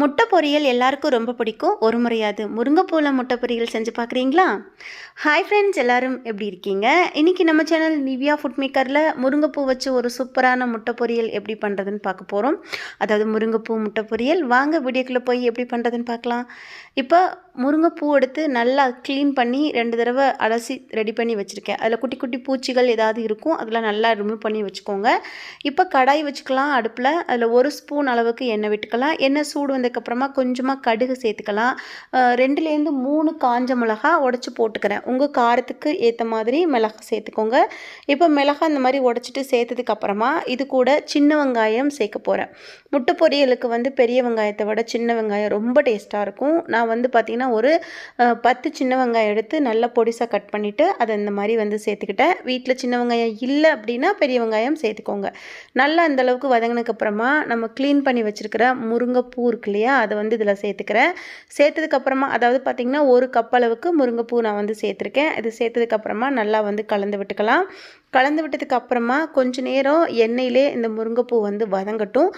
முட்டை பொரியல் எல்லாருக்கும் ரொம்ப பிடிக்கும். ஒரு முறையாது. முருங்கைப்பூவில் முட்டை பொரியல் செஞ்சு பார்க்குறீங்களா ஹாய் ஃப்ரெண்ட்ஸ் எல்லாரும் எப்படி இருக்கீங்க? இன்றைக்கி நம்ம சேனல் நிவ்யா ஃபுட் மேக்கரில் முருங்கைப்பூ வச்சு ஒரு சூப்பரான முட்டை பொரியல் எப்படி பண்ணுறதுன்னு பார்க்க போகிறோம் அதாவது முருங்கைப்பூ முட்டை பொரியல். வாங்க வீடியோக்குள்ளே போய் எப்படி பண்ணுறதுன்னு பார்க்கலாம். இப்போ முருங்கைப்பூ எடுத்து நல்லா க்ளீன் பண்ணி ரெண்டு தடவை அலசி ரெடி பண்ணி வச்சுருக்கேன். அதில் குட்டி குட்டி பூச்சிகள் ஏதாவது இருக்கும். அதெல்லாம் நல்லா ரிமூவ் பண்ணி வச்சுக்கோங்க. இப்போ கடாய் வச்சுக்கலாம் அடுப்பில். அதில் ஒரு ஸ்பூன் அளவுக்கு எண்ணெய் விட்டுக்கலாம். எண்ணெய் சூடு வந்ததுக்கப்புறமா கொஞ்சமாக கடுகு சேர்த்துக்கலாம். ரெண்டுலேருந்து மூணு காஞ்ச மிளகா உடச்சி போட்டுக்கிறேன். உங்கள் காரத்துக்கு ஏற்ற மாதிரி மிளகா சேர்த்துக்கோங்க. இப்போ மிளகா இந்த மாதிரி உடச்சிட்டு சேர்த்ததுக்கப்புறமா இது கூட சின்ன வெங்காயம் சேர்க்க போகிறேன் முட்டை பொரியலுக்கு வந்து பெரிய வெங்காயத்தை விட சின்ன வெங்காயம் ரொம்ப டேஸ்ட்டாக இருக்கும். நான் வந்து பார்த்திங்கன்னா ஒரு பத்து சின்ன வெங்காயம் எடுத்து நல்லா பொடிசாக கட் பண்ணிவிட்டு அதை இந்த மாதிரி வந்து சேர்த்துக்கிட்டேன். வீட்டில் சின்ன வெங்காயம் இல்லை அப்படின்னா பெரிய வெங்காயம் சேர்த்துக்கோங்க. நல்லா அந்தளவுக்கு வதங்கினதுக்கப்புறமா நம்ம க்ளீன் பண்ணி வச்சுருக்கிற முருங்கைப்பூ இருக்கு இல்லையா? அதை வந்து இதில் சேர்த்துக்கிறேன். சேர்த்ததுக்கப்புறமா அதாவது பார்த்திங்கன்னா ஒரு கப் அளவுக்கு முருங்கைப்பூ நான் வந்து சேர்த்துருக்கேன். இது சேர்த்ததுக்கப்புறமா நல்லா வந்து கலந்து விட்டுக்கலாம். கலந்து விட்டதுக்கு அப்புறமா கொஞ்ச நேரம் எண்ணெயிலே இந்த முருங்கைப்பூ வந்து வதங்கட்டும்.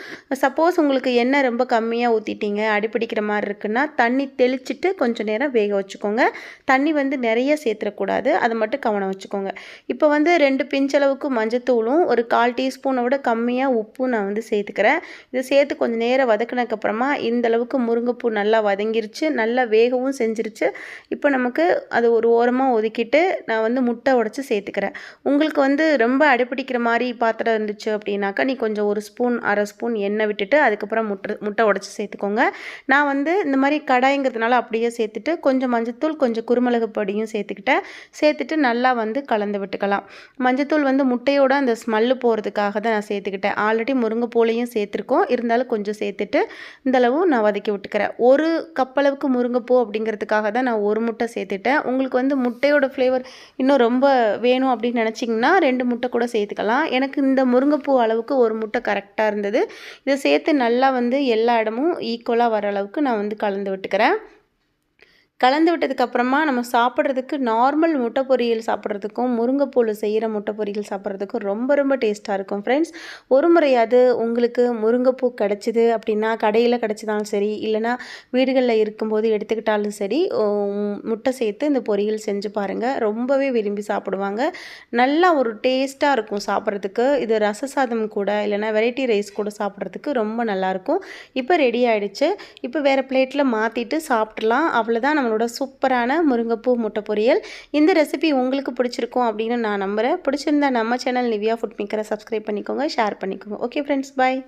சப்போஸ் உங்களுக்கு எண்ணெய் ரொம்ப கம்மியாக ஊற்றிட்டீங்க அடிப்பிடிக்கிற மாதிரி இருக்குன்னா தண்ணி தெளிச்சிட்டு கொஞ்சம் நேரம் வேக வச்சுக்கோங்க. தண்ணி வந்து நிறைய சேர்த்துடக்கூடாது அதை மட்டும் கவனம் வச்சுக்கோங்க. இப்போ வந்து ரெண்டு பிஞ்சளவுக்கு மஞ்சத்தூளும் ஒரு கால் டீஸ்பூனை விட கம்மியாக உப்பும் நான் வந்து சேர்த்துக்கிறேன். இதை சேர்த்து கொஞ்சம் நேரம் வதக்கினதுக்கப்புறமா இந்த அளவுக்கு முருங்கைப்பூ நல்லா வதங்கிருச்சு நல்லா வேகவும் செஞ்சிருச்சு. இப்போ நமக்கு அது ஒரு ஓரமாக ஒதுக்கிட்டு நான் வந்து முட்டை உடச்சி சேர்த்துக்கிறேன். உங்களுக்கு வந்து ரொம்ப அடிப்பிடிக்கிற மாதிரி பாத்திரம் இருந்துச்சு அப்படின்னாக்கா நீ கொஞ்சம் ஒரு ஸ்பூன் அரை ஸ்பூன் எண்ணெய் விட்டுட்டு அதுக்கப்புறம் முட்டை முட்டை உடச்சி சேர்த்துக்கோங்க. நான் வந்து இந்த மாதிரி கடாய்ங்கிறதுனால அப்படியே சேர்த்துட்டு கொஞ்சம் மஞ்சத்தூள் கொஞ்சம் குருமிளகு பொடியும் சேர்த்துக்கிட்டேன். சேர்த்துட்டு நல்லா வந்து கலந்து விட்டுக்கலாம். மஞ்சத்தூள் வந்து முட்டையோட அந்த ஸ்மெல்லு போகிறதுக்காக தான் நான் சேர்த்துக்கிட்டேன். ஆல்ரெடி முருங்கைப்பூலையும் சேர்த்துருக்கோம். இருந்தாலும் கொஞ்சம் சேர்த்துட்டு இந்தளவு நான் வதக்கி விட்டுக்கிறேன். ஒரு கப்பளவுக்கு முருங்கைப்பூ அப்படிங்கிறதுக்காக தான் நான் ஒரு முட்டை சேர்த்துட்டேன். உங்களுக்கு வந்து முட்டையோட ஃப்ளேவர் இன்னும் ரொம்ப வேணும் அப்படின்னு நினச்சிங்கன்னா ரெண்டு முட்டை கூட சேர்த்துக்கலாம். எனக்கு இந்த முருங்கைப்பூ அளவுக்கு ஒரு முட்டை கரெக்டாக இருந்தது. இதை சேர்த்து நல்லா வந்து எல்லா இடமும் ஈக்குவலாக வர அளவுக்கு நான் வந்து கலந்து விட்டுக்கிறேன். கலந்து விட்டதுக்கப்புறமா நம்ம சாப்பிட்றதுக்கு நார்மல் முட்டை பொரியல் சாப்பிட்றதுக்கும் முருங்கைப்பூவில் செய்கிற முட்டை பொரியல் சாப்பிட்றதுக்கும் ரொம்ப ரொம்ப டேஸ்ட்டாக இருக்கும். ஃப்ரெண்ட்ஸ் ஒரு முறையாவது உங்களுக்கு முருங்கைப்பூ கிடச்சிது அப்படின்னா கடையில் கிடச்சிதாலும் சரி இல்லைனா வீடுகளில் இருக்கும்போது எடுத்துக்கிட்டாலும் சரி முட்டை சேர்த்து இந்த பொரியல் செஞ்சு பாருங்கள் ரொம்பவே விரும்பி சாப்பிடுவாங்க. நல்லா ஒரு டேஸ்ட்டாக இருக்கும் சாப்பிட்றதுக்கு. இது ரச சாதம் கூட இல்லைனா வெரைட்டி ரைஸ் கூட சாப்பிட்றதுக்கு ரொம்ப நல்லாயிருக்கும் இப்போ ரெடி ஆகிடுச்சு இப்போ வேறு பிளேட்டில் மாற்றிட்டு சாப்பிட்லாம். அவ்வளோதான் நம்மளோட சூப்பரான முருங்கைப்பூ முட்டை பொரியல். இந்த ரெசிபி உங்களுக்கு பிடிச்சிருக்கும் அப்படின்னு நான் நம்புகிறேன் பிடிச்சிருந்தா நம்ம சேனல் நிவியா ஃபுட் மேக்கரை சப்ஸ்கிரைப் பண்ணிக்கோங்க ஷேர் பண்ணிக்கோங்க. Okay friends bye